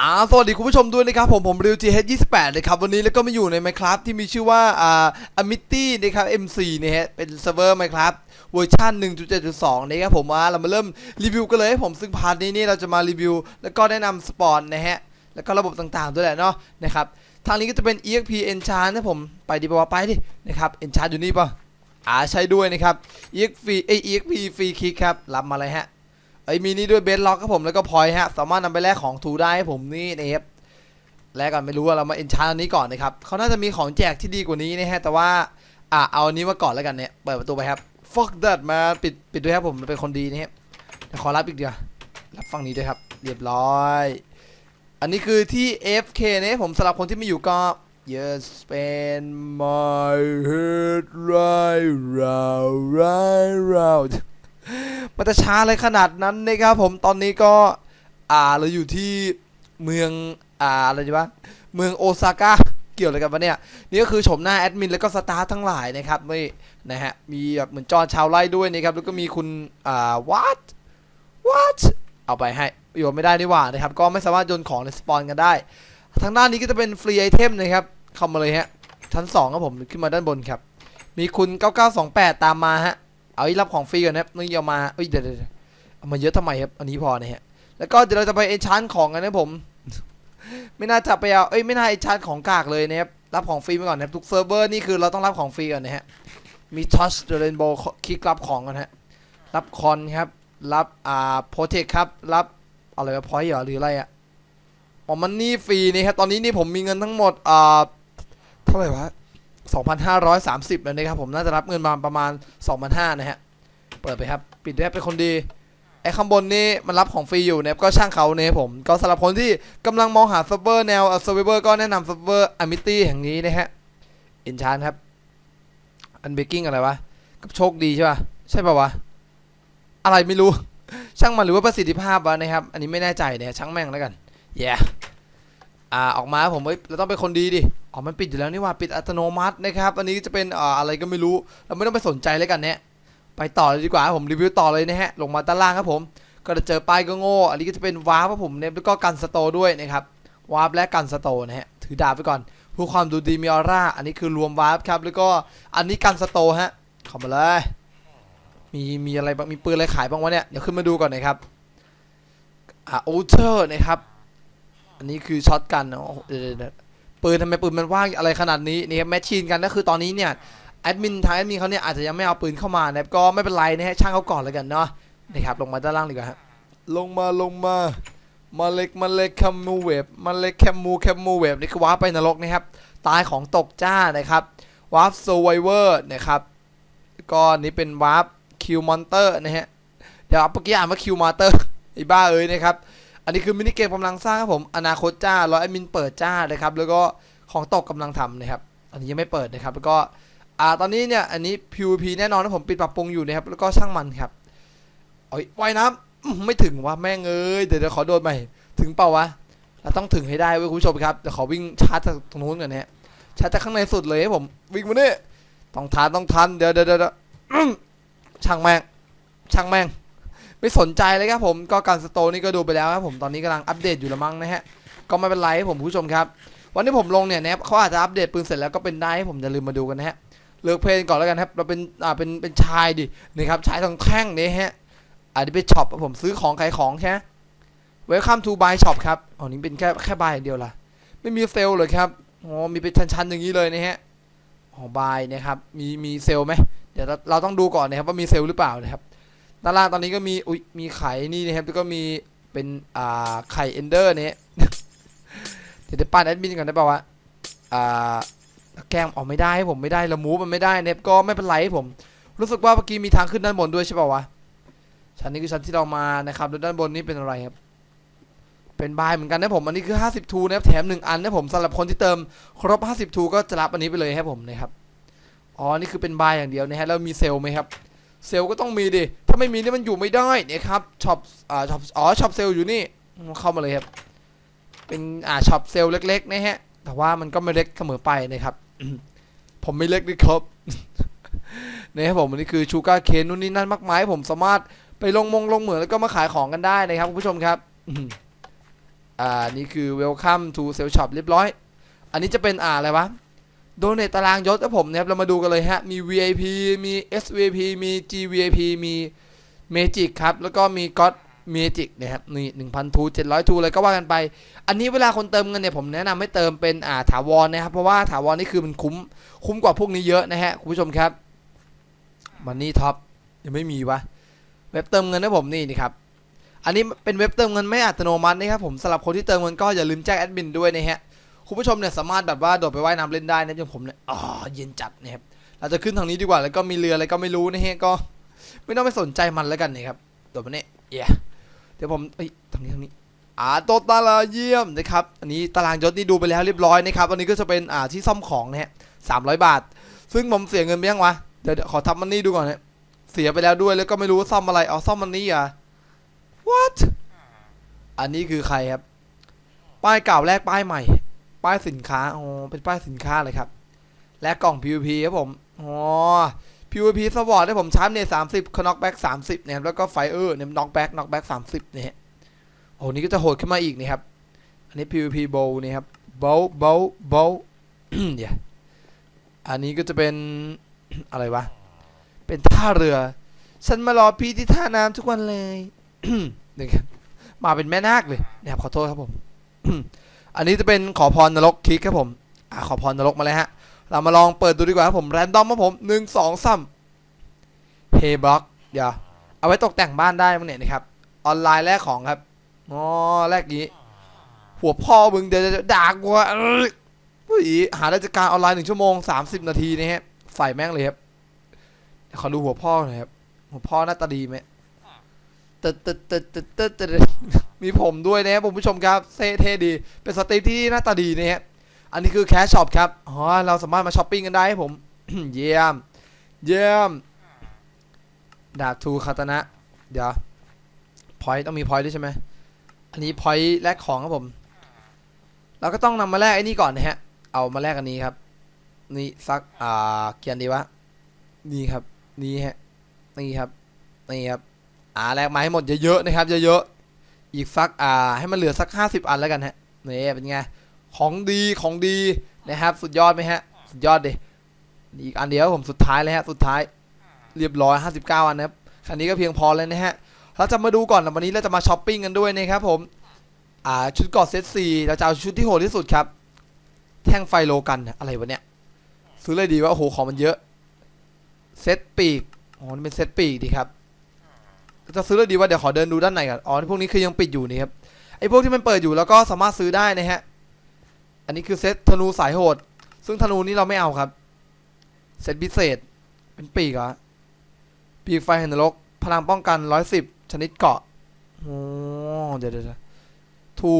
อ่าสวัสดีคุณผู้ชมด้วยนะครับผมผมริวจีเฮดยี่สิบแปดนะครับวันนี้แล้วก็มาอยู่ใน Minecraft ที่มีชื่อว่าอ่า Amity นะครับ MC นะฮะเป็นเซิร์ฟเวอร์ Minecraft เวอร์ชัน1.7.2นะครับผมว่าเรามาเริ่มรีวิวกันเลยผมซึ่งพาร์ทนี้นี่เราจะมารีวิว แล้วก็แนะนำสปอนนะฮะแล้วก็ระบบต่างๆด้วยแหละเนาะนะครับทางนี้ก็จะเป็น EXP Enchant นะผมไปดีป่าวะไปดินะครับ Enchant อยู่นี่ป่ะอ่าใช่ด้วยนะครับ EXP เอ EXP Free Kick ครับรับมาเลยฮะ ไอ้มีนี่ด้วยเบสล็อกครับผมแล้วก็พอยฮะสามารถนำไปแลกของถูได้ให้ผมนี่นะครับแลกก่อนไม่รู้ว่าเรามาเอนชานอันนี้ก่อนนะครับเขาน่าจะมีของแจกที่ดีกว่านี้นะฮะแต่ว่าอะเอาอันนี้มาก่อนแล้วกันเนี่ยเปิดประตูไปครับ fuck that มาปิดปิดด้วยครับผมเป็นคนดีนะฮะเดี๋ยวขอรับอีกเดียวรับฝั่งนี้ด้วยครับ เรียบร้อย อันนี้คือที่ FK นะผมสำหรับคนที่ไม่อยู่ก็ yes spend my head right round right round มันจะช้าอะไรขนาดนั้นนะครับผมตอนนี้ก็อ่าเราอยู่ที่เมืองอ่าอะไรดีวะเมืองโอซาก้าเกี่ยวอะไรกันปะเนี่ยนี่ก็คือชมหน้าแอดมินแล้วก็สตาร์ทั้งหลายนะครับไม่นะฮะมีแบบเหมือนจอนชาวไร่ด้วยนะครับแล้วก็มีคุณอ่า what what เอาไปให้โยนไม่ได้นี่หว่านะครับก็ไม่สามารถโยนของในสปอนกันได้ ทางด้านนี้ก็จะเป็นฟรีไอเทมนะครับเข้ามาเลยฮะชั้น2ครับผมขึ้นมาด้านบนครับ มีคุณ 9928 ตามมาฮะ เอาอีรับของฟรีก่อนนะครับนี่เอามาเอ้ยเดี๋ยวเดี๋ยวเอามาเยอะทำไมครับอันนี้พอนะฮะแล้วก็เดี๋ยวเราจะไปเอชานของกันนะผม ไม่น่าจะไปเอาเอ้ยไม่น่าเอชานของกากเลยนะครับรับของฟรีไปก่อนนะครับทุกเซิร์ฟเวอร์นี่คือเราต้องรับของฟรีก่อนนะฮะมีทัชเดอะเรนโบว์คลิกรับของกันฮะรับคอนครับรับอ่าโปรเทคครับรับอะไรวะพอยต์เหรอหรืออะไรอะอ๋อมันนี่ฟรีนี่ครับตอนนี้นี่ผมมีเงินทั้งหมดอ่าเท่าไหร่วะ 2,530แล้วนะครับผมน่าจะรับเงินมาประมาณ 2,500นะฮะ เปิดไปครับ ปิดได้เป็นคนดี ไอ้ข้างบนนี่มันรับของฟรีอยู่นะครับก็ช่างเขาเนี่ยผม ก็สำหรับคนที่กำลังมองหาซิร์ฟเวอร์แนวซิร์ฟเวอร์ก็แนะนำซิร์ฟเวอร์อมิตี้แห่งนี้นะฮะอินชานครับ อันเบกกิ้งอะไรวะกับโชคดีใช่ป่ะ ใช่ป่าวะ อะไรไม่รู้ ช่างมันหรือว่าประสิทธิภาพวะนะครับ อันนี้ไม่แน่ใจเนี่ยช่างแม่งแล้วกัน แย่อ่าออกมาผมเอ้ยเราต้องเป็นคนดีดิ อ๋อ มันปิดอยู่แล้วนี่ว่าปิดอัตโนมัตินะครับ อันนี้จะเป็นอ่าอะไรก็ไม่รู้ เราไม่ต้องไปสนใจเลยกันเนี่ยไปต่อเลยดีกว่าผมรีวิวต่อเลยนะฮะ ลงมาด้านล่างครับผม ก็จะเจอป้ายก็โง่ อันนี้ก็จะเป็นวาร์ปครับผมเนี่ยแล้วก็กันสโตด้วยนะครับ วาร์ปและกันสโตนะฮะ ถือดาบไปก่อนเพื่อความดูดีมีออร่า อันนี้คือรวมวาร์ปครับ แล้วก็อันนี้กันสโตฮะ เข้ามาเลย มีมีอะไรบ้าง มีปืนอะไรขายบ้างวะเนี่ย เดี๋ยวขึ้นมาดูก่อนนะครับอ่าโอเทอร์นะครับ อันนี้คือช็อตกันเนาะ ปืนทำไมปืนมันว่างอะไรขนาดนี้นี่ครับแมชชีนกันก็คือตอนนี้เนี่ยแอดมินทางแอดมินเขาเนี่ยอาจจะยังไม่เอาปืนเข้ามานะครับก็ไม่เป็นไรนะฮะช่างเขาก่อนแล้วกันเนาะนะครับลงมาด้านล่างดีกว่าฮะลงมาลงมามาเล็กมาเล็กแคมมูเวฟมาเล็กแคมมูแคมมูเวฟนี่คือวาร์ปไปนรกนะครับตายของตกจ้านะครับวาร์ปโซไวเวอร์นะครับก็นี่เป็นวาร์ปคิวมอนเตอร์นะฮะเดี๋ยวเมื่อกี้อ่านว่าคิวมอนเตอร์ไอ้บ้าเอ้ยนะครับ อันนี้คือมินิเกมกำลังสร้างครับผม อนาคตจ้ารอแอดมินเปิดจ้านะครับ แล้วก็ของตกกำลังทำนะครับ อันนี้ยังไม่เปิดนะครับ แล้วก็ อ่า ตอนนี้เนี่ย อันนี้ PVP แน่นอนนะผมปิดปรับปรุงอยู่นะครับ แล้วก็ช่างมันครับโอ้ยว่ายน้ำไม่ถึงวะแม่งเอ้ย เดี๋ยวเดี๋ยวขอโดนใหม่ ถึงเปล่าวะ เราต้องถึงให้ได้เว้ยคุณผู้ชมครับ เดี๋ยวขอวิ่งชาร์จจากตรงนู้นก่อนนะฮะชาร์จจากข้างในสุดเลยผม วิ่งมาเนี่ยต้องทันต้องทัน เดี๋ยวเดี๋ยวเดี๋ยวช่างแม่ง ช่างแม่ง ไม่สนใจเลยครับผมก็การสโตนี่ก็ดูไปแล้วครับผมตอนนี้กำลังอัปเดตอยู่ละมั้งนะฮะก็ไม่เป็นไรผมผู้ชมครับวันที่ผมลงเนี่ยนะครับเขาอาจจะอัปเดตปืนเสร็จแล้วก็เป็นได้ให้ผมอย่าลืมมาดูกันนะฮะเลือกเพลงก่อนแล้วกันครับเราเป็นอ่าเป็นเป็นชายดินี่ครับชายทองแท่งนี่ฮะอันนี้เป็นช็อปผมซื้อของขายของใช่ไหม Welcome to buy shop ครับอ๋อนี่เป็นแค่แค่บายอย่างเดียวล่ะไม่มีเซลล์เลยครับอ๋อมีเป็นชั้นๆอย่างนี้เลยนะฮะอ๋อบายนะครับมีมีเซลล์ไหมเดี๋ยวเราเราต้องดูก่อนนะครับว่ามีเซลล์หรือเปล่านะครับ ด้านล่างตอนนี้ก็มีอุ้ยมีไข่นี่นะครับแล้วก็มีเป็นอ่าไข่เอนเดอร์เนี่ยเดี๋ยวจะปั้นแอดมินก่อนได้ป่าวะอ่าแกล้งออกไม่ได้ให้ผมไม่ได้ละมูมันไม่ได้เนี่ยก็ไม่เป็นไรให้ผม รู้สึกว่าเมื่อกี้มีทางขึ้นด้านบนด้วยใช่ป่าวะชั้นนี้คือชั้นที่เรามานะครับแล้วด้านบนนี้เป็นอะไรครับเป็นบายเหมือนกันนะผมอันนี้คือ 50ทูนะครับแถม 1 อันนะผมสำหรับคนที่เติมครบ 50ทูก็จะรับอันนี้ไปเลยครับผมนะครับอ๋อนี่คือเป็นบายอย่างเดียวนะฮะแล้วมีเซลล์ไหมครับ เซลก็ต้องมีดิ ถ้าไม่มีนี่มันอยู่ไม่ได้เนี่ยครับช็อปอ่าช็อปอ๋อช็อปเซลอยู่นี่ เข้ามาเลยครับ เป็นอ่าช็อปเซลเล็กๆนะฮะ แต่ว่ามันก็ไม่เล็กเสมอไปนะครับ ผมไม่เล็กนี่ครับนะครับผมอันนี้คือชูการ์เคนนู่นนี่นั่นมากมายผมสามารถไปลงมงลงเหมืองแล้วก็มาขายของกันได้นะครับคุณผู้ชมครับอ่านี่คือ welcome to sale shop เรียบร้อย อันนี้จะเป็นอ่าอะไรวะ โดเนตตารางยศนะผมนะครับเรามาดูกันเลยฮะ มี VIP มี SVP มี GVIP มี Magic ครับ แล้วก็มี God Magic นะครับนี่หนึ่งพันทูเจ็ดร้อยทูเลยก็ว่ากันไป อันนี้เวลาคนเติมเงินเนี่ยผมแนะนำให้เติมเป็นอ่าถาวรนะครับ เพราะว่าถาวรนี่คือมันคุ้ม คุ้มกว่าพวกนี้เยอะนะฮะ คุณผู้ชมครับมันนี่ท็อปยังไม่มีวะเว็บเติมเงินนะผมนี่นี่ครับอันนี้เป็นเว็บเติมเงินไม่อัตโนมัตินะครับผมสำหรับคนที่เติมเงินก็อย่าลืมแจ้งแอดมินด้วยนะฮะ คุณผู้ชมเนี่ยสามารถแบบว่าโดดไปว่ายน้ำเล่นได้นะอย่างผมเนี่ยอ๋อเย็นจัดนะครับเราจะขึ้นทางนี้ดีกว่าแล้วก็มีเรืออะไรก็ไม่รู้นะฮะก็ ไม่ต้องไปสนใจมันแล้วกันนะครับโดดมาเนี่ยเย้เดี๋ยวผมเอ้ยทางนี้ทางนี้อ่าโตตาลาเยี่ยมนะครับอันนี้ตารางยศนี่ดูไปแล้วเรียบร้อยนะครับอันนี้ก็จะเป็นอ่าที่ซ่อมของนะฮะสามร้อยบาท ซึ่งผมเสียเงินไปยังวะเดี๋ยวขอทำมันนี่ดูก่อนนะเสียไปแล้วด้วยแล้วก็ไม่รู้ว่าซ่อมอะไรเอาซ่อมมันนี่อะ what อันนี้คือใครครับ ป้ายเก่าแลกป้ายใหม่ ป้ายสินค้าอ๋อเป็นป้ายสินค้าเลยครับ และกล่อง PVP ครับผมอ๋อ PVP สวอร์ดให้ผมชาร์จเนี่ยสามสิบคน็อกแบ็กสามสิบนะครับแล้วก็ไฟเออร์เนี่ยน็อกแบ็กน็อกแบ็กสามสิบเนี่ยโอ้นี่ก็จะโหดขึ้นมาอีกนะครับ อันนี้ PVP bow นี่ครับ bow bow bow เดี๋ยวอันนี้ก็จะเป็นอะไรวะ เป็นท่าเรือ ฉันมารอพี่ที่ท่าน้ำทุกวันเลยนี่ครับมาเป็นแม่นาคเลยนะครับขอโทษครับผม อันนี้จะเป็นขอพรนรกคลิกครับผมอ่าขอพรนรกมาเลยฮะ เรามาลองเปิดดูดีกว่าครับผมแรนดอมครับผมหนึ่งสองสามเฮบล็อกเดี๋ยวเอาไว้ตกแต่งบ้านได้มั้งเนี่ยนะครับ ออนไลน์แลกของครับอ๋อแลกงี้ หัวพ่อมึงเดี๋ยวจะด่ากูว่าเอ้ยผู้หญิหาราชการออนไลน์หนึ่งชั่วโมงสามสิบนาทีนะฮะใส่แม่งเลยครับขอดูหัวพ่อหน่อยครับ หัวพ่อหน้าตาดีไหม ตึ๊ดตึ๊ดตึ๊ดตึ๊ดตึ๊ดตึ๊ดมีผมด้วยนะครับคุณผู้ชมครับเท่ดี เป็นสตรีมที่หน้าตาดีนะฮะอันนี้คือแคชช็อปครับอ๋อเราสามารถมาช้อปปิ้งกันได้ครับผม เยี่ยม เยี่ยม ดาบทูคาตนะ เดี๋ยวพอยต์ต้องมีพอยต์ด้วยใช่ไหมอันนี้พอยต์แลกของครับผม เราก็ต้องนำมาแลกไอ้นี่ก่อนนะฮะ เอามาแลกอันนี้ครับ นี่สัก อ่า เกียนดีวะ นี่ครับ นี่ฮะ นี่ครับ นี่ครับ อ่าแลกมาให้หมดเยอะๆนะครับเยอะๆอีกสักอ่าให้มันเหลือสักห้าสิบอันแล้วกันฮะนี่เป็นไงของดีของดีนะครับ สุดยอดไหมฮะสุดยอดดิอีกอันเดียวผมสุดท้ายเลยฮะสุดท้ายเรียบร้อย 59 อันนะครับคันนี้ก็เพียงพอเลยนะฮะเราจะมาดูก่อนนะวันนี้เราจะมาช้อปปิ้งกันด้วยนะครับผมอ่าชุดกอดเซตซีเราจะเอาชุดที่โหดที่สุดครับ แท่งไฟโลกันอะไรวะเนี่ยซื้อเลยดีว่าโอ้โหของมันเยอะเซตปีกอ๋อนี่เป็นเซตปีกดีครับ จะซื้อเลยดีว่าเดี๋ยวขอเดินดูด้านในก่อนอ๋อพวกนี้คือยังปิดอยู่นี่ครับไอ้พวกที่มันเปิดอยู่แล้วก็สามารถซื้อได้นะฮะอันนี้คือเซตธนูสายโหด ซึ่งธนูนี้เราไม่เอาครับเซตพิเศษเป็นปีกเหรอปีกไฟแห่งนรกพลังป้องกันร้อยสิบชนิดเกาะโอ้เดี๋ยวเดี๋ยวทู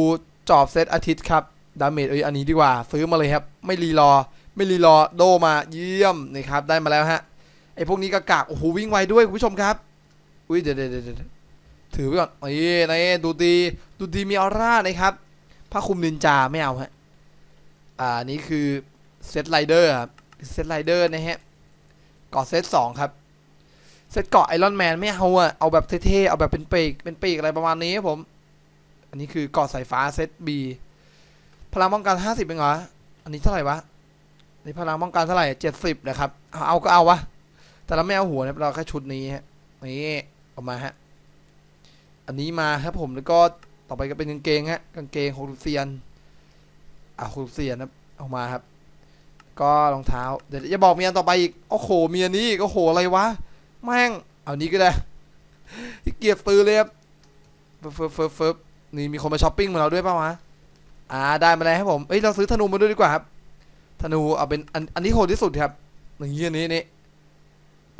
จอบเซตอาทิตย์ครับดาเมจเอ้ยอันนี้ดีกว่า ซื้อมาเลยครับ ไม่รีรอ ไม่รีรอโดมาเยี่ยมนี่ครับได้มาแล้วฮะไอพวกนี้กากากโอ้โหวิ่งไวด้วยคุณผู้ชมครับ อุ้ยเดี๋ยวเดี๋ยวเดี๋ยวถือไว้ก่อนนี่นี่ดูดีดูดีมีออร่านะครับผ้าคลุมนินจาไม่เอาฮะอ่านี่คือเซตไรเดอร์ครับเซตไรเดอร์นะฮะเกาะเซตสองครับเซตเกาะไอรอนแมนไม่เอาอะเอาแบบเท่ๆเอาแบบเป็นปีกเป็นปีกอะไรประมาณนี้ครับผม อันนี้คือเกาะสายฟ้าเซตบีพลังป้องกันห้าสิบเองเหรออันนี้เท่าไหร่วะนี่พลังป้องกันเท่าไหร่เจ็ดสิบนะครับเอาเอาก็เอาวะแต่เราไม่เอาหัวนะเราแค่ชุดนี้ฮะนี่ ออกมาฮะ อันนี้มาครับผมแล้วก็ต่อไปก็เป็นกางเกงฮะกางเกงโฮลูเซียน อะโฮลูเซียนนะออกมาครับ ก็รองเท้า เดี๋ยวจะบอกมีอันต่อไปอีกโอ้โหมีอันนี้กโอ้โหอะไรวะแม่งเอานี้ก็ได้ที่เกียร์ซื้อเลยครับเฟิร์ฟเฟิร์ฟเฟิร์ฟนี่มีคนมาช้อปปิ้งมาเราด้วยป่าวะอ่าได้มาแล้วครับผมเอ้ยเราซื้อธนูมาด้วยดีกว่าครับธนูเอาเป็นอันอันที่โหดที่สุดครับนี่อันนี้นี่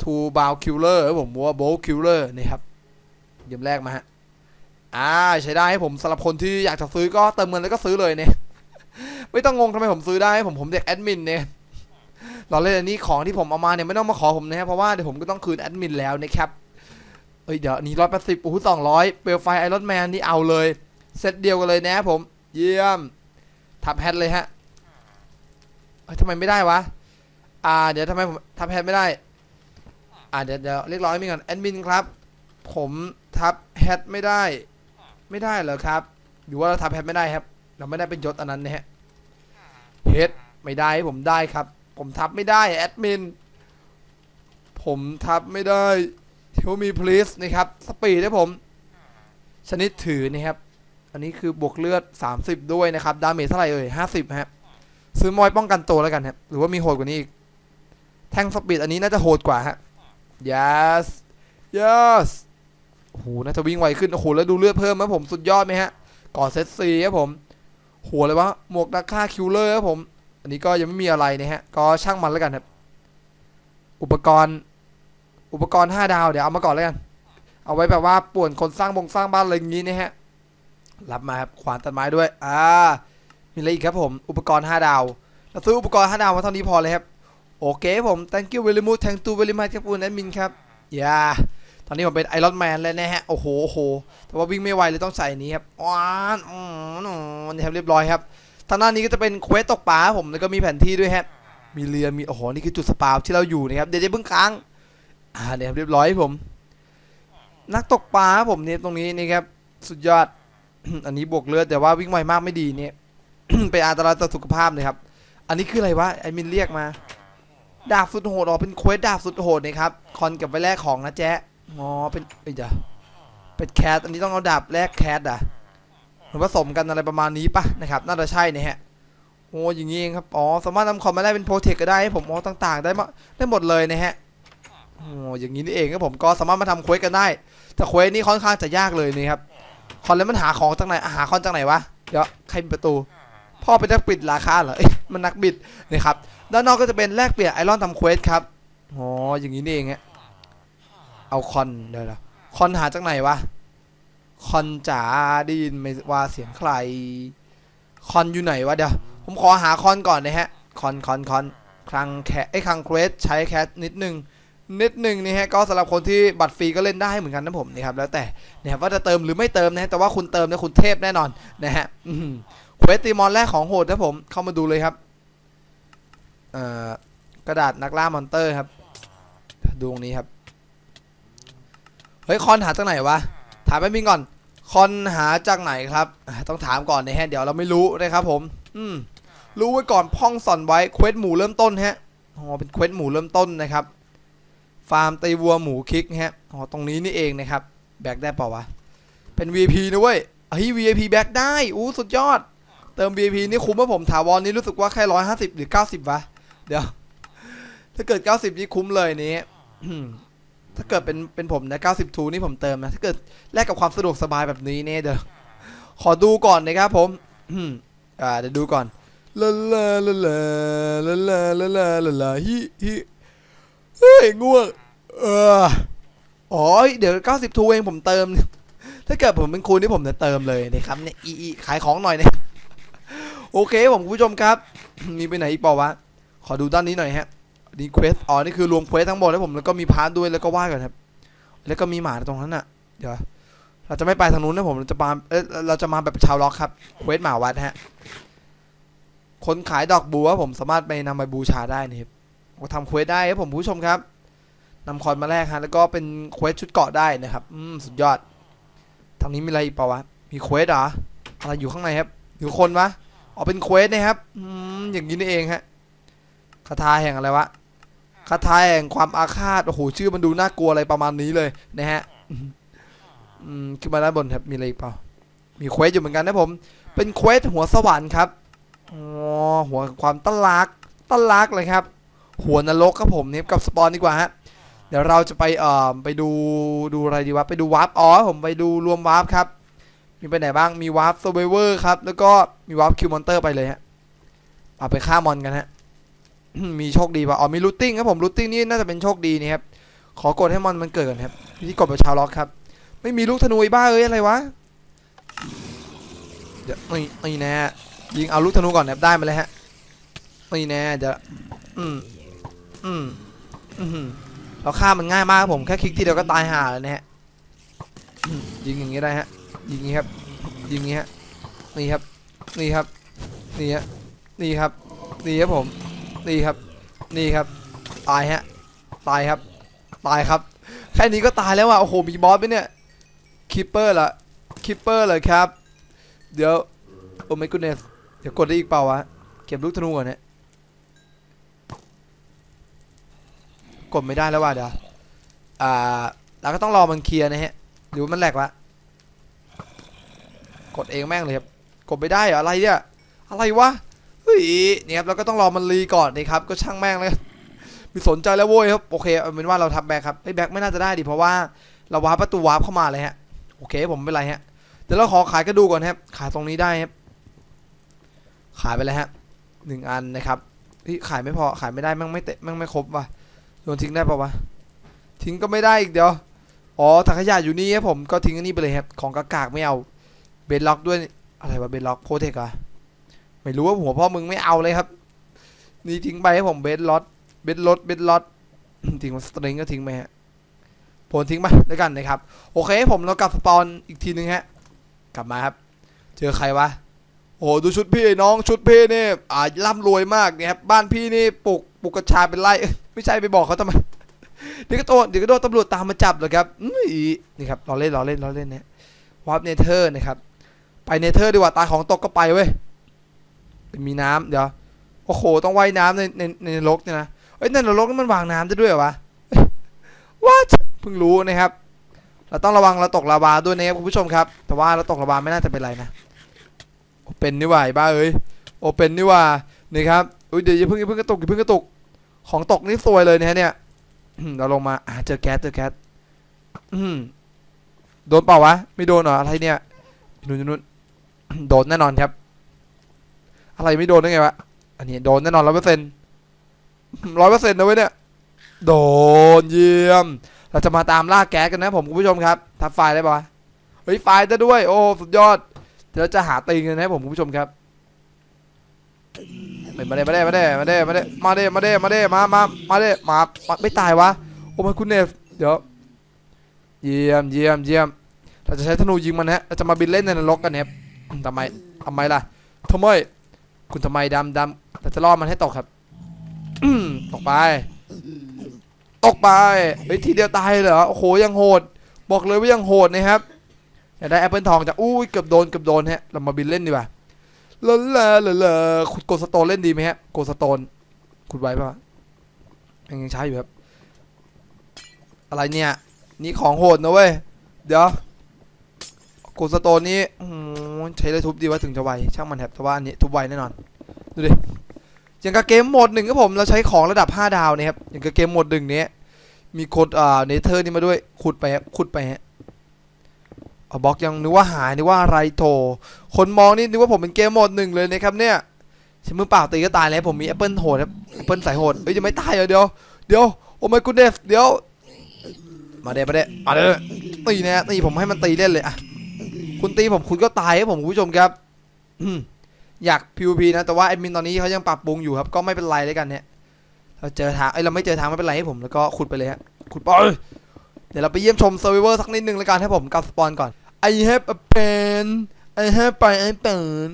ทูบาวคิลเลอร์ผมว่าโบคิลเลอร์นี่ครับเยี่ยมแรกมาฮะอ่าใช้ได้ให้ผมสำหรับคนที่อยากจะซื้อก็เติมเงินแล้วก็ซื้อเลยเนี่ยไม่ต้องงงทำไมผมซื้อได้ผมผมเด็กแอดมินเนี่ยเราเล่นอันนี้ของที่ผมเอามาเนี่ยไม่ต้องมาขอผมนะครับเพราะว่าเดี๋ยวผมก็ต้องคืนแอดมินแล้วนะครับเอ้ยเดี๋ยวนี้ร้อยแปดสิบโอ้โหสองร้อยเปลวไฟไอรอนแมนนี่เอาเลยเซตเดียวกันเลยนะผม เยี่ยมทับแฮทเลยฮะเอ้ยทำไมไม่ได้วะ อ่า เดี๋ยวทำไมผมทับแฮทไม่ได้ อ่าเดี๋ยวเดี๋ยวเรียกร้อยมินก่อนแอดมินครับ ผมทับแฮทไม่ได้ ไม่ได้เหรอครับหรือว่าเราทำแพทไม่ได้ครับ เราไม่ได้เป็นยศอันนั้นนะฮะเฮดไม่ได้ผมได้ครับ ผมทับไม่ได้แอดมินผมทับไม่ได้เทลมีพลีสนะครับสปีดให้ผม ชนิดถือนะครับ อันนี้คือบวกเลือด 30 ด้วยนะครับ ดาเมจเท่าไหร่เอ่ย50ฮะซื้อมอยป้องกันตัวแล้วกันครับหรือว่ามีโหดกว่านี้อีก แท่งสปีดอันนี้น่าจะโหดกว่าฮะ yes yes โอ้โหน่าจะวิ่งไวขึ้น โอ้โห แล้วดูเลือดเพิ่มไหมผมสุดยอดไหมฮะ ก่อนเซตซีครับผมหัวเลยวะหมวกนักฆ่าคิวเลอร์ครับผม อันนี้ก็ยังไม่มีอะไรนะฮะ ก็ช่างมันแล้วกันครับ อุปกรณ์ อุปกรณ์ 5 ดาวเดี๋ยวเอามาก่อนแล้วกัน เอาไว้แบบว่าป่วนคนสร้างบงสร้างบ้านอะไรอย่างงี้นะฮะ รับมาครับขวานตัดไม้ด้วย อ่า มีอะไรอีกครับผม อุปกรณ์ 5 ดาว เราซื้ออุปกรณ์ 5 ดาวมาเท่านี้พอเลยครับ โอเคผม thank you very much thank you very much ครับคุณแอดมินครับอย่าตอนนี้ผมเป็นไอรอนแมนแล้วนะฮะ โอ้โหโอ้โห แต่ว่าวิ่งไม่ไหวเลยต้องใส่นี้ครับว้านอืมนี่ครับเรียบร้อยครับ ทางด้านนี้ก็จะเป็นเควสตกปลาผม แล้วก็มีแผนที่ด้วยฮะ มีเรือ มี โอ้โห นี่คือจุดสปาที่เราอยู่นะครับ เดี๋ยวจะเพิ่งค้าง อ่าเนี่ยครับเรียบร้อยครับผม นักตกปลาผมเนี่ยตรงนี้นี่ครับ สุดยอด อันนี้บวกเลือดแต่ว่าวิ่งไวมากไม่ดีเนี่ยเป็นอันตรายต่อสุขภาพเลยครับ อันนี้คืออะไรวะไอมินเรียกมา ดาบสุดโหดอ๋อเป็นเควสดาบสุดโหดนะครับคอนกับไปแลกของนะแจ๊ะอ๋อเป็นเอ้ยเดี๋ยวเป็นแคทอันนี้ต้องเอาดาบแลกแคทอะหมือนผสมกันอะไรประมาณนี้ปะนะครับ น่าจะใช่นะฮะโอ้อย่างงี้เองครับอ๋อสามารถนำคอมมาได้เป็นโปรเทคก็ได้ให้ผมอ๋อต่างๆ ได้มาได้หมดเลยนะฮะโอ้อย่างนี้นี่เองครับผมก็สามารถมาทำเควสกันได้ แต่เควสนี่ค่อนข้างจะยากเลยนะครับคอนแล้วมันหาของจากไหนอะหาคอนจากไหนวะเดี๋ยวใครปิดประตู พ่อเป็นนักปิดราคาเหรออ้มันนักบิดนะครับ ด้านนอกก็จะเป็นแลกเปลี่ยนไอรอนทำเควสครับอ๋ออย่างนี้นี่เองฮะเอาคอนเดี๋ยวนะคอนหาจากไหนวะคอนจ๋าได้ยินไหม่ว่าเสียงใคร คอนอยู่ไหนวะเดี๋ยว ผมขอหาคอนก่อนนะฮะ คอนคอนคอนคลังแคไอ้คลังเควสใช้แคสนิดนึงนิดนึงนี่ฮะก็สำหรับคนที่บัตรฟรีก็เล่นได้เหมือนกันนะผมนะครับแล้วแต่นะครับว่าจะเติมหรือไม่เติมนะฮะแต่ว่าคุณเติมเนี่ยคุณเทพแน่นอนนะฮะเควสตีมอนแรกของโหดนะผมเข้ามาดูเลยครับ กระดาษนักล่ามอนเตอร์ครับ ดูตรงนี้ครับ เฮ้ย คอนหาจากไหนวะ ถามแป๊บนึงก่อน คอนหาจากไหนครับ ต้องถามก่อนนะฮะ เดี๋ยวเราไม่รู้นะครับผม อืม รู้ไว้ก่อนพ่องสอนไว้เควสหมูเริ่มต้นฮะ อ๋อ เป็นเควสหมูเริ่มต้นนะครับ ฟาร์มตีวัวหมูคลิกฮะ อ๋อ ตรงนี้นี่เองนะครับ แบกได้เปล่าวะ เป็น VIP นะเว้ยเฮ้ย VIP แบกได้ อู้ สุดยอด เติม VIP นี่คุ้มว่าผมถาวรนี่รู้สึกว่าแค่ร้อยห้าสิบหรือเก้าสิบวะ เดี๋ยว ถ้าเกิด 90 นี่คุ้มเลยนี้ ถ้าเกิดเป็นเป็นผมนะ90ทูนี่ผมเติมนะ ถ้าเกิดแลกกับความสะดวกสบายแบบนี้เนี่ยเดี๋ยวขอดูก่อนนะครับผมอ่าเดี๋ยวดูก่อนลาลาลาลาลาลาลาลาลาลาฮิฮิเฮ้ยง่วงเอออ๋อเดี๋ยว 90ทูเองผมเติม ถ้าเกิดผมเป็นคุณที่ผมจะเติมเลยนะครับเนี่ยอีอีขายของหน่อยเนี่ยโอเคผมคุณผู้ชมครับ มีไปไหนอีกเปล่าวะ ขอดูด้านนี้หน่อยฮะนี่เควสอ๋อนี่คือรวมเควสทั้งหมดแล้วผมแล้วก็มีพาร์ทด้วยแล้วก็ว่ากันครับ แล้วก็มีหมาตรงนั้นน่ะ เดี๋ยว เราจะไม่ไปทางนู้นนะผมเราจะมาเอ้เราจะมาแบบชาวล็อกครับเควสหมาวัดฮะ คนขายดอกบัวผมสามารถไปนำไปบูชาได้นี่ครับก็ทำเควสได้ครับผมผู้ชมครับนำคอนมาแลกฮะแล้วก็เป็นเควสชุดเกาะได้นะครับ อืมสุดยอด ทางนี้มีอะไรอีกเปล่าวะ มีเควสเหรอ อะไรอยู่ข้างในครับ อยู่คนวะอ๋อเป็นเควสนะครับ อืมอย่างนี้นี่เองฮะ คาถาแห่งอะไรวะคาถาแห่งความอาฆาตโอ้โหชื่อมันดูน่ากลัวอะไรประมาณนี้เลยนะฮะอืมขึ้นมาด้านบนครับมีอะไรเปล่า มีเควสอยู่เหมือนกันนะผม เป็นเควสหัวสวรรค์ครับอ๋อหัวความตลักตลักเลยครับ หัวนรกครับผมเนี่ยกับสปอนดีกว่าฮะเดี๋ยวเราจะไปเอ่อไปดูดูอะไรดีวะไปดูวาร์ปอ๋อผมไปดูรวมวาร์ปครับมีไปไหนบ้างมีวาร์ป s ซ r v เวอร์ครับแล้วก็มีวาร์ปคิวมอนเตอร์ไปเลยฮะเอาไปฆ่ามอนกันฮะ มีโชคดีป่ะอ๋อมีรูทติ้งครับผมรูทติ้งนี่น่าจะเป็นโชคดีนี่ครับขอกดให้มอนมันเกิดก่อนครับวิธีกดแบบชาวล็อกครับ ไม่มีลูกธนูไอ้บ้าเอ้ยอะไรวะเดี๋ยวนี่แน่ยิงเอาลูกธนูก่อนครับได้มาเลยฮะนี่แน่เดี๋ยวอืมอืมอืมเราฆ่ามันง่ายมากครับผมแค่คลิกทีเดียวก็ตายห่าเลยนะฮะยิงอย่างงี้ได้ฮะยิงอย่างงี้ครับ ยิงอย่างงี้ฮะนี่ครับนี่ครับนี่ฮะนี่ครับนี่ครับผม นี่ครับ นี่ครับ ตายฮะ ตายครับ ตายครับ แค่นี้ก็ตายแล้วอะ โอ้โห มีบอสไหมเนี่ย คิปเปอร์เหรอคิปเปอร์เหรอครับ เดี๋ยว โอ้ไม่กูเนสเดี๋ยวกดได้อีกเปล่าวะ เก็บลูกธนูก่อนเนี่ยกดไม่ได้แล้วว่ะเดี๋ยว อ่า เราก็ต้องรอมันเคลียร์นะฮะ หรือว่ามันแหลกวะกดเองแม่งเลยครับ กดไม่ได้เหรออะไรเนี่ย อะไรวะ เฮ้ยนี่ครับเราก็ต้องรอมันรีก่อนนะครับก็ช่างแม่งเลยมีสนใจแล้วโว้ยครับโอเคเอาเป็นว่าเราทับแบ็คครับไอ้แบ็คไม่น่าจะได้ดิเพราะว่าเราวาร์ปประตูวาร์ปเข้ามาเลยฮะโอเคผมไม่เป็นไรฮะเดี๋ยวเราขอขายกระดูกก่อนครับขายตรงนี้ได้ครับขายไปเลยฮะหนึ่งอันนะครับเฮ้ยขายไม่พอขายไม่ได้แมั่งไม่เตะแมั่งไม่ครบว่ะโยนทิ้งได้ปะวะทิ้งก็ไม่ได้อีกเดี๋ยวอ๋อถังขยะอยู่นี่ครับผมก็ทิ้งอันนี้ไปเลยครับของกากากๆไม่เอาเบนล็อกด้วยอะไรวะเบนล็อกโคเทกอะ ไม่รู้ว่าหัวพ่อมึงไม่เอาเลยครับ นี่ทิ้งไปให้ผมเบนล็อตเบนล็อตเบนล็อตทิ้งสตริงก็ทิ้งไปฮะผลทิ้งไปด้วยกันนะครับ โอเคผมเรากลับสปอนอีกทีนึงฮะ กลับมาครับ เจอใครวะโอ้โหดูชุดพี่น้องชุดพี่นี่อ่าร่ำรวยมากเนี่ยครับบ้านพี่นี่ปลูกปลูกกระชาเป็นไร่ไม่ใช่ไปบอกเขาทำไมเดี๋ยวก็โดนเดี๋ยวก็โดนตำรวจตามมาจับเลยครับอื้อนี่ครับเราเล่นเราเล่นเราเล่นเนี่ยวาร์ปเนเธอร์นะครับ ไปเนเธอร์ดีกว่าตาของตกก็ไปเว้ย มีน้ำเดี๋ยวโอ้โหต้องว่ายน้ำในในในนรกเนี่ยนะเอ้ยในนรกนี่มันวางน้ำได้ด้วยเหรอวะ what เพิ่งรู้นะครับ เราต้องระวังเราตกลาวาด้วยนะครับคุณผู้ชมครับ แต่ว่าเราตกลาวาไม่น่าจะเป็นไรนะโอเป็นนี่ว่าไอ้บ้าเอ้ยโอเป็นนี่ว่านี่ครับอุ้ยเดี๋ยวอย่าเพิ่งอย่าเพิ่งกระตุกอย่าเพิ่งกระตุกของตกนี่ซวยเลยนะฮะเนี่ยเราลงมาอ่าเจอแก๊สเจอแก๊สโดนเปล่าวะไม่โดนเหรออะไรเนี่ยนู่นนู่นโดนแน่นอนครับ อะไรไม่โดนได้ไงวะ อันนี้โดนแน่นอนร้อยเปอร์เซ็นต์ร้อยเปอร์เซ็นต์นะเว้ยเนี่ย โดนเยี่ยม เราจะมาตามล่าแก๊สกันนะผมคุณผู้ชมครับทับไฟล์ได้ปะวะเฮ้ยไฟล์ได้ด้วย โอ้สุดยอด เดี๋ยวเราจะหาตีกันนะผมคุณผู้ชมครับไม่มาเด้มาเด้มาเด้มาเด้มาเด้มาเด้มาเด้มาเด้มามามาเด้มามาไม่ตายวะ โอ้มาคุณเนฟเดี๋ยว เยี่ยมเยี่ยมเยี่ยมเราจะใช้ธนูยิงมันฮะเราจะมาบินเล่นในนรกกันเนี่ยทำไมทำไมล่ะทำไม คุณทำไมดำดำเราจะล่อมันให้ตกครับตกไป ตกไปเฮ้ยทีเดียวตายเหรอโอ้โหยังโหด บอกเลยว่ายังโหดนะครับอยากได้แอปเปิลทองจากอุ้ยเกือบโดนเกือบโดนฮะเรามาบินเล่นดีกว่าลาลาลาลาขุดโกสโตนเล่นดีไหมฮะโกสโตนขุดไว้ป่ะยังยังใช้อยู่ครับ อะไรเนี่ย นี่ของโหดนะเว้ย เดี๋ยว โกสโตนนี้ใช้เลยทุบดีว่าถึงจะไว ช่างมันแถบแต่ว่าอันนี้ทุบไวแน่นอน ดูดิ อย่างกับเกมโหมดหนึ่งครับผม เราใช้ของระดับ 5 ดาวนะครับ อย่างกับเกมโหมดหนึ่งนี้ มีโคดอ่าเนเธอร์นี่มาด้วย ขุดไปขุดไปฮะเอาบล็อกยังนึกว่าหายนึกว่าอะไรโถ คนมองนี่นึกว่าผมเป็นเกมโหมดหนึ่งเลยนะครับเนี่ยใช้มือเปล่าตีก็ตายแล้วผมมีแอปเปิลโหดครับแอปเปิลสายโหดเอ้ยจะไม่ตายเหรอเดี๋ยว เดี๋ยว โอ้ไม่กูเดฟเดี๋ยว มาเด้มาเด้มาเด้ตีแน่ตีผมให้มันตีเล่นเลยอะ คุณตีผมคุณก็ตายครับผมคุณผู้ชมครับอยาก PVP นะ แต่ว่าแอดมินตอนนี้เขายังปรับปรุงอยู่ครับ ก็ไม่เป็นไรเลยกันเนี่ยเราเจอทางไอ้เราไม่เจอทางไม่เป็นไรให้ผมแล้วก็ขุดไปเลยฮะขุดไปเดี๋ยวเราไปเยี่ยมชมเซอร์ไวเวอร์สักนิดนึงแล้วกันให้ผมกับสปอนก่อน I have a pen I have by I pen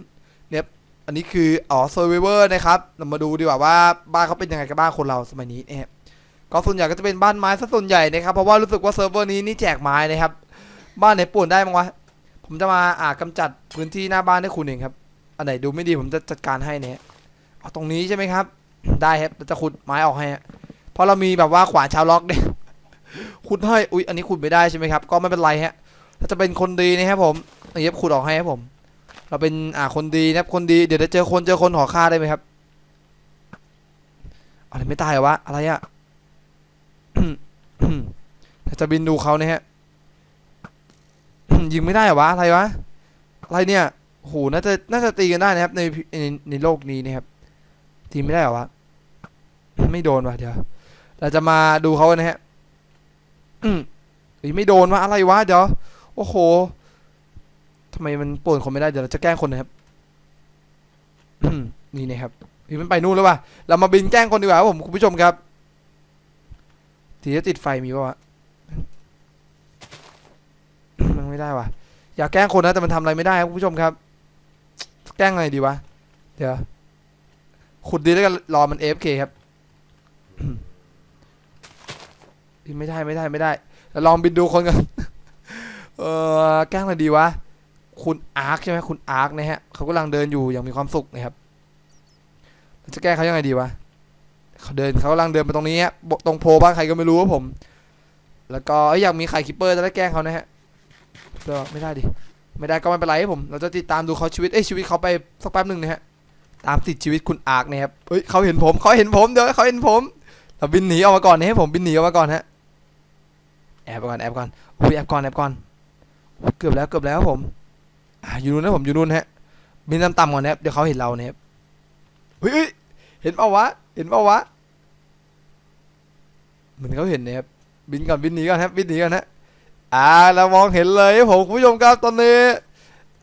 เนี่ยอันนี้คืออ๋อเซอร์ไวเวอร์นะครับเรามาดูดีกว่าว่าบ้านเขาเป็นยังไงกันบ้างคนเราสมัยนี้นะครับก็ส่วนใหญ่ก็จะเป็นบ้านไม้ซะส่วนใหญ่นะครับเพราะว่ารู้สึกว่าเซิร์ฟเวอร์นี้นี่แจกไม้นะครับบ้านไหนป่วนได้มั้งวะ ผมจะมาอ่ากำจัดพื้นที่หน้าบ้านให้คุณเองครับ อันไหนดูไม่ดีผมจะจัดการให้เนี่ยเอาตรงนี้ใช่ไหมครับ ได้ครับเราจะขุดไม้ออกให้เพราะเรามีแบบว่าขวานชาวล็อกเนี่ยขุดให้อุ๊ยอันนี้ขุดไม่ได้ใช่ไหมครับ ก็ไม่เป็นไรฮะเราจะเป็นคนดีนะครับผมนี่ครับขุดออกให้ครับผม เราเป็นอ่าคนดีนะครับคนดีเดี๋ยวจะเจอคนเจอคนหอฆ่าได้ไหมครับอะไรไม่ตายเหรอวะอะไรอะจะบินดูเขาเนี่ยฮะ ยิงไม่ได้เหรอวะอะไรวะอะไรเนี่ยโหน่าจะน่าจะตีกันได้นะครับในในในโลกนี้นะครับตีไม่ได้เหรอวะไม่โดนวะเดี๋ยวเราจะมาดูเขานะฮะอืมไม่โดนวะอะไรวะเดี๋ยวโอ้โหทำไมมันป่วนคนไม่ได้เดี๋ยวเราจะแกล้งคนนะครับอืมนี่นะครับเฮ้ยมันไปนู่นแล้ววะเรามาบินแกล้งคนดีกว่าผมคุณผู้ชมครับทีจะติดไฟมีปะวะ มัน ได้วะอยากแกล้งคนนะแต่มันทำอะไรไม่ได้ครับคุณผู้ชมครับ แกล้งไงดีวะ เดี๋ยว ขุดดีแล้วกันรอมัน AFK คครับไม่ได้ไม่ได้ไม่ได้เราลองบินดูคนกันเออแกล้งอะไรดีวะ คุณอาร์คใช่ไหมคุณอาร์คนะฮะเขากำลังเดินอยู่อย่างมีความสุขนะครับจะแก้เขายังไงดีวะเขาเดินเขากำลังเดินไปตรงนี้ฮะตรงโพบ้านใครก็ไม่รู้ว่าผม แล้วก็อยอยากมีไข่คิปเปอร์จะได้แกล้งเขานะฮะ เดี๋ยวไม่ได้ดิ ไม่ได้ก็ไม่เป็นไรครับผม เราจะติดตามดูเขาชีวิต เอ้ยชีวิตเขาไปสักแป๊บหนึ่งนะฮะ ตามติดชีวิตคุณอาร์คนะครับเฮ้ยเขาเห็นผมเขาเห็นผมเดี๋ยวเขาเห็นผม เราบินหนีออกมาก่อนนะให้ผมบินหนีออกมาก่อนฮะ แอบไปก่อนแอบก่อนโอ้ยแอบก่อนแอบก่อน เกือบแล้วเกือบแล้วผมอ่าอยู่นู่นนะผมอยู่นู่นฮะ บินต่ำๆก่อนนะครับเดี๋ยวเขาเห็นเรานะครับเฮ้ยเฮ้ยเห็นเปล่าวะ เห็นเปล่าวะ เหมือนเขาเห็นนะครับ บินก่อนบินหนีก่อนครับบินหนีก่อนฮะ อ่าเรามองเห็นเลยครับผมคุณผู้ชมครับตอนนี้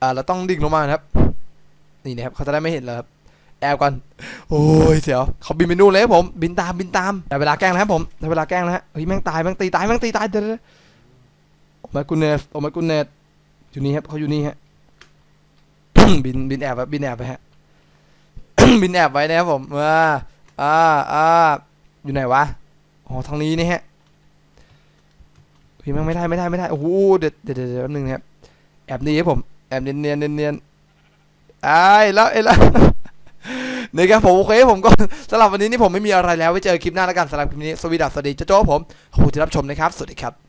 อ่าเราต้องดิ่งลงมาครับ นี่นะครับเขาจะได้ไม่เห็นเราครับแอบก่อนโอ้ยเสียวเขาบินไปนู่นเลยครับผมบินตามบินตามแต่เวลาแกล้งนะครับผมแต่เวลาแกล้งนะฮะเฮ้ยแม่งตายแม่งตีตายแม่งตีตายเดี๋ยวเดี๋ยวโอ้มากุนเนสโอ้มากุนเนสอยู่นี่ครับเขาอยู่นี่ฮะบินบินแอบไว้บินแอบไปฮะบินแอบไว้นะครับผมอ่าอ่าอ่าอยู่ไหนวะอ๋อทางนี้นี่ฮะ เฮ้ยมันไม่ได้ไม่ได้ไม่ได้โอ้โหเดี๋ยวเดี๋ยวเดี๋ยวแป๊บนึงนะครับแอบนี่ครับผมแอบเนียนเนียนเนียนเนียนไอ้ายแล้วไอ้แล้วนี่ครับผมโอเคผมก็สำหรับวันนี้นี่ผมไม่มีอะไรแล้วไว้เจอคลิปหน้าแล้วกันสำหรับคลิปนี้สวีดัสสวัสดีเจ้าโจ้ผมขอบคุณที่รับชมนะครับ สวัสดีครับ